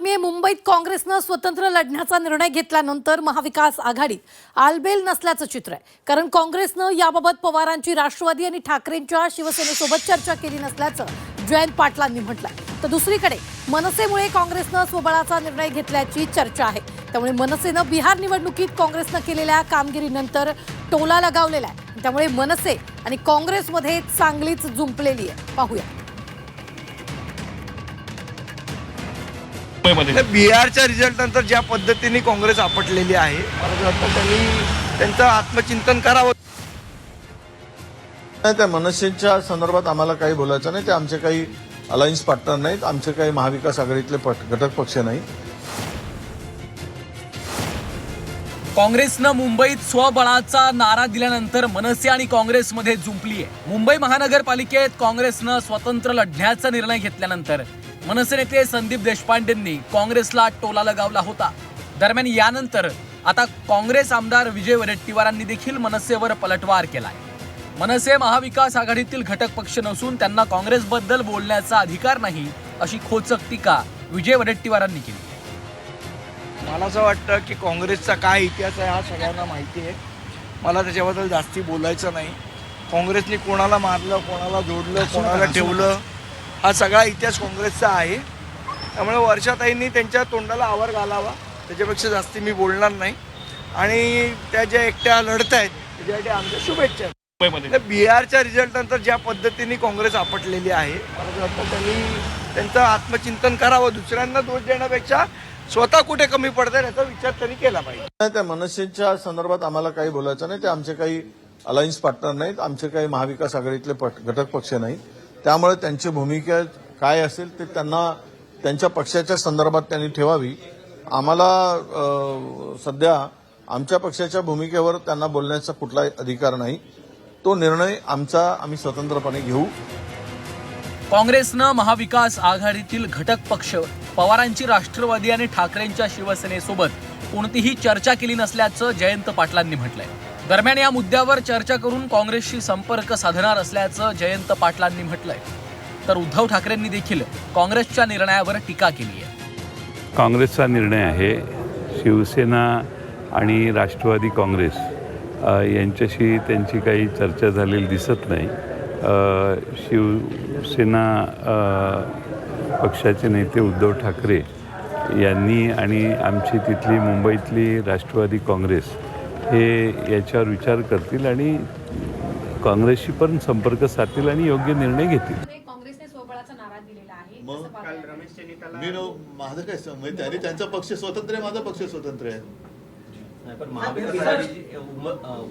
मी मुंबईत काँग्रेसनं स्वतंत्र लढण्याचा निर्णय घेतल्यानंतर महाविकास आघाडीत आलबेल नसल्याचं चित्र आहे. कारण काँग्रेसनं याबाबत पवारांची राष्ट्रवादी आणि ठाकरेंच्या शिवसेनेसोबत चर्चा केली नसल्याचं जयंत पाटलांनी म्हटलंय. तर दुसरीकडे मनसेमुळे काँग्रेसनं स्वबळाचा निर्णय घेतल्याची चर्चा आहे. त्यामुळे मनसेनं बिहार निवडणुकीत काँग्रेसनं केलेल्या कामगिरीनंतर टोला लगावलेला आहे. त्यामुळे मनसे आणि काँग्रेसमध्ये चांगलीच जुंपलेली आहे. पाहूया. मुंबईमध्ये. बिहारच्या रिझल्ट नंतर ज्या पद्धतीने काँग्रेस आपटलेली आहे मला असं वाटतं त्यांनी त्यांचं आत्मचिंतन करावं. नाही त्या मनसेच्या संदर्भात आम्हाला काही बोलायचं नाही. ते आमचे काही अलायन्स पार्टनर नाहीत. आमचे काही महाविकास आघाडीतले पट- घटक पक्ष नाही काँग्रेसनं मुंबईत स्वबळाचा नारा दिल्यानंतर मनसे आणि काँग्रेसमध्ये जुंपली आहे मुंबई महानगरपालिकेत काँग्रेसनं स्वतंत्र लढण्याचा निर्णय घेतल्यानंतर मनसे नेते संदीप देशपांडेंनी काँग्रेसला टोला लगावला होता. दरम्यान यानंतर आता काँग्रेस आमदार विजय वडेट्टीवारांनी देखील मनसेवर पलटवार केलाय. मनसे महाविकास आघाडीतील घटक पक्ष नसून त्यांना काँग्रेसबद्दल बोलण्याचा अधिकार नाही अशी खोचक टीका विजय वडेट्टीवारांनी केली. मला असं वाटतं की काँग्रेसचा काय इतिहास आहे हा सगळ्यांना माहिती आहे. मला त्याच्याबद्दल जास्ती बोलायचं नाही. काँग्रेसने कोणाला मारलं कोणाला जोडलं कोणाला ठेवलं हा सगळा इतिहास काँग्रेसचा आहे. त्यामुळे वर्षाताईंनी त्यांच्या तोंडाला आवर घालावा. त्याच्यापेक्षा जास्ती मी बोलणार नाही. आणि त्या ज्या एकट्या लढत आहेत त्याच्यासाठी आमच्या शुभेच्छा. मुंबईमध्ये. बिहारच्या रिझल्ट नंतर ज्या पद्धतीने काँग्रेस आपटलेली आहे मला असं वाटतं त्यांनी त्यांचं आत्मचिंतन करावं. दुसऱ्यांना दोष देण्यापेक्षा स्वतः कुठे कमी पडतात याचा विचार त्यांनी केला पाहिजे. नाही त्या मनसेच्या संदर्भात आम्हाला काही बोलायचं नाही. ते आमचे काही अलायन्स पार्टनर नाहीत. आमचे काही महाविकास आघाडीतले घटक पक्ष नाहीत. त्यामुळे त्यांची भूमिका काय असेल ते त्यांना त्यांच्या पक्षाच्या संदर्भात त्यांनी ठेवावी. आम्हाला सध्या आमच्या पक्षाच्या भूमिकेवर त्यांना बोलण्याचा कुठलाही अधिकार नाही. तो निर्णय आमचा आम्ही स्वतंत्रपणे घेऊ. काँग्रेसनं महाविकास आघाडीतील घटक पक्ष पवारांची राष्ट्रवादी आणि ठाकरेंच्या शिवसेनेसोबत कोणतीही चर्चा केली नसल्याचं जयंत पाटलांनी म्हटलंय. दरम्यान या मुद्द्यावर चर्चा करून काँग्रेसशी संपर्क साधणार असल्याचं जयंत पाटलांनी म्हटलंय. तर उद्धव ठाकरेंनी देखील काँग्रेसच्या निर्णयावर टीका केली आहे काँग्रेसचा निर्णय आहे. शिवसेना आणि राष्ट्रवादी काँग्रेस यांच्याशी त्यांची काही चर्चा झालेली दिसत नाही. शिवसेना पक्षाचे नेते उद्धव ठाकरे यांनी आणि आमची तिथली मुंबईतली राष्ट्रवादी काँग्रेस हे याच्यावर विचार करतील आणि काँग्रेसशी पण संपर्क साधतील आणि योग्य निर्णय घेतील. मी माझं काय सम- म्हणजे त्यांनी त्यांचा पक्ष स्वतंत्र आहे माझा पक्ष स्वतंत्र आहे.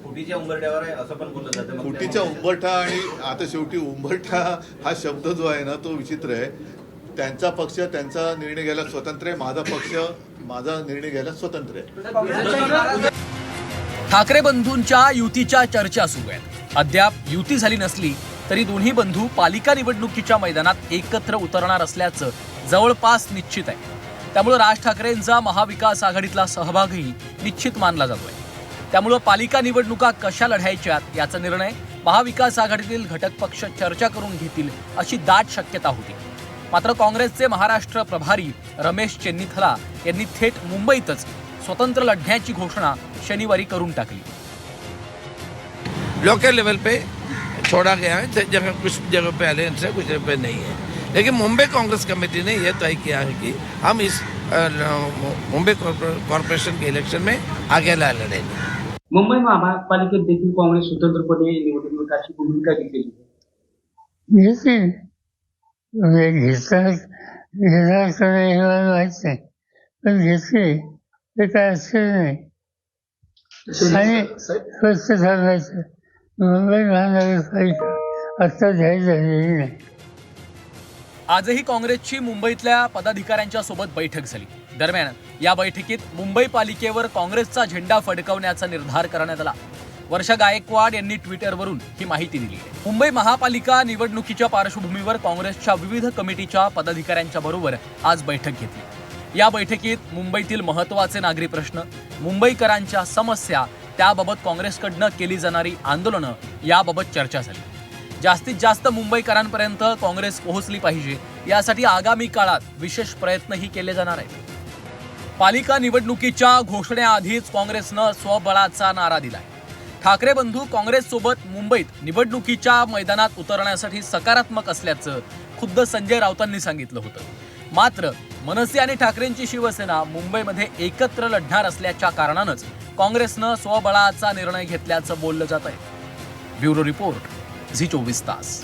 फुटीच्या उंबरठ्यावर आहे असं पण बोललं जातं. मग फुटीचा त्यामुळे- उंबरठा आणि आता शेवटी उंबरठा हा शब्द जो आहे ना तो विचित्र आहे. त्यांचा पक्ष त्यांचा निर्णय घ्यायला स्वतंत्र आहे माझा पक्ष माझा निर्णय घ्यायला स्वतंत्र आहे. ठाकरे बंधूंच्या युतीच्या चर्चा सुरू आहेत. अद्याप युती झाली नसली तरी दोन्ही बंधू पालिका निवडणुकीच्या मैदानात एकत्र उतरणार असल्याचं जवळपास निश्चित आहे. त्यामुळं राज ठाकरेंचा महाविकास आघाडीतला सहभागही निश्चित मानला जातोय. त्यामुळं पालिका निवडणुका कशा लढायच्यात याचा निर्णय महाविकास आघाडीतील घटक पक्ष चर्चा करून घेतील अशी दाट शक्यता होती. मात्र काँग्रेसचे महाराष्ट्र प्रभारी रमेश चेन्नीथला यांनी थेट मुंबईतच स्वतंत्र लढण्याची घोषणा शनिवारी करून टाकली. लोकल लेवल पे छोड़ा गया है जगह कुछ जगह पे अलायंस है कुछ जगह पे नहीं है। लेकिन मुंबई कांग्रेस कमेटी ने यह तय किया है कि हम इस मुंबई कॉर्पो- कॉर्पोरेशन के इलेक्शन में आगे ला लड़ेंगे। मुंबई महापालिकेत देखील काँग्रेस स्वतंत्रपणे निवडणुकाची भूमिका घेतली घेतला हे मला माहीत नाही पण घेतली ते काय असेल नाही आणि स्वच्छ सांगायचं. मुंबई महानगरपालिका आता जाहीर झालेली नाही. आजही काँग्रेसची मुंबईतल्या पदाधिकाऱ्यांच्या सोबत बैठक झाली. दरम्यान या बैठकीत मुंबई पालिकेवर काँग्रेसचा झेंडा फडकवण्याचा निर्धार करण्यात आला. वर्षा गायकवाड यांनी ट्विटरवरून ही माहिती दिली. आहे मुंबई महापालिका निवडणुकीच्या पार्श्वभूमीवर काँग्रेसच्या विविध कमिटीच्या पदाधिकाऱ्यांच्या बरोबर आज बैठक घेतली. या बैठकीत मुंबईतील महत्त्वाचे नागरी प्रश्न मुंबईकरांच्या समस्या त्याबाबत काँग्रेसकडनं केली जाणारी आंदोलनं याबाबत चर्चा झाली. जास्तीत जास्त मुंबईकरांपर्यंत काँग्रेस पोहोचली पाहिजे यासाठी आगामी काळात विशेष प्रयत्नही केले जाणार आहेत. पालिका निवडणुकीच्या घोषणेआधीच काँग्रेसनं स्वबळाचा नारा दिलाय. ठाकरे बंधू काँग्रेससोबत मुंबईत निवडणुकीच्या मैदानात उतरण्यासाठी सकारात्मक असल्याचं खुद्द संजय राऊतांनी सांगितलं होतं. मात्र मनसे आणि ठाकरेंची शिवसेना मुंबईमध्ये एकत्र लढणार असल्याच्या कारणानंच काँग्रेसनं स्वबळाचा निर्णय घेतल्याचं बोललं जात आहे ब्युरो रिपोर्ट झी चोवीस तास.